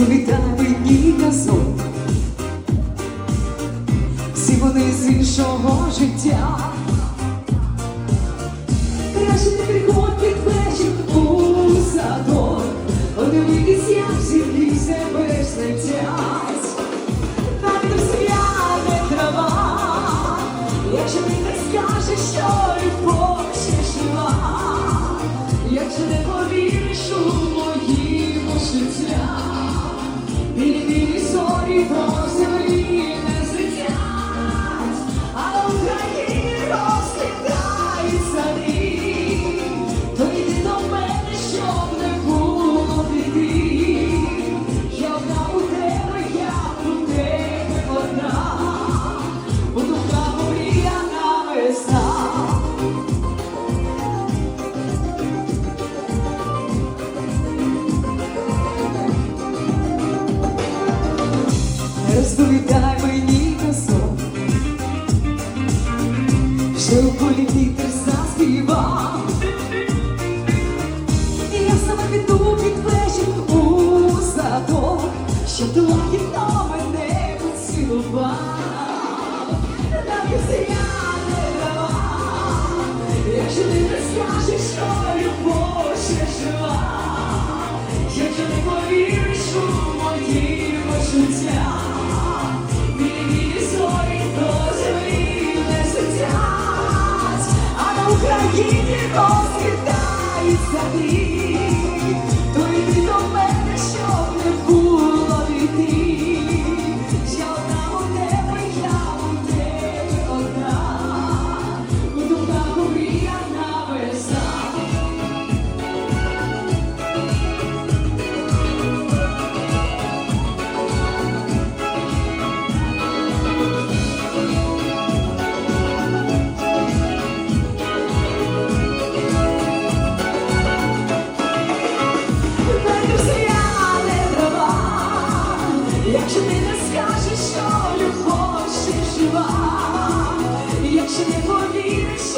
Світали і газон, всі вони з іншого життя, краще не приходить вечір у садок, Одивитись, як землі себе слетять, так не всвяне трава, якщо ти так скажеш, що любов ще жива, якщо не повіриш у моїм життя. Розповідай мені казок, що у заспівав. І я сама піду під вечір у садок, щоб ти лагідно мене поцілував. Навіть я не права, якщо ти не скажеш, що любов ще жива. Якщо не повіриш у мої почуття, Don't. Якщо не повіриш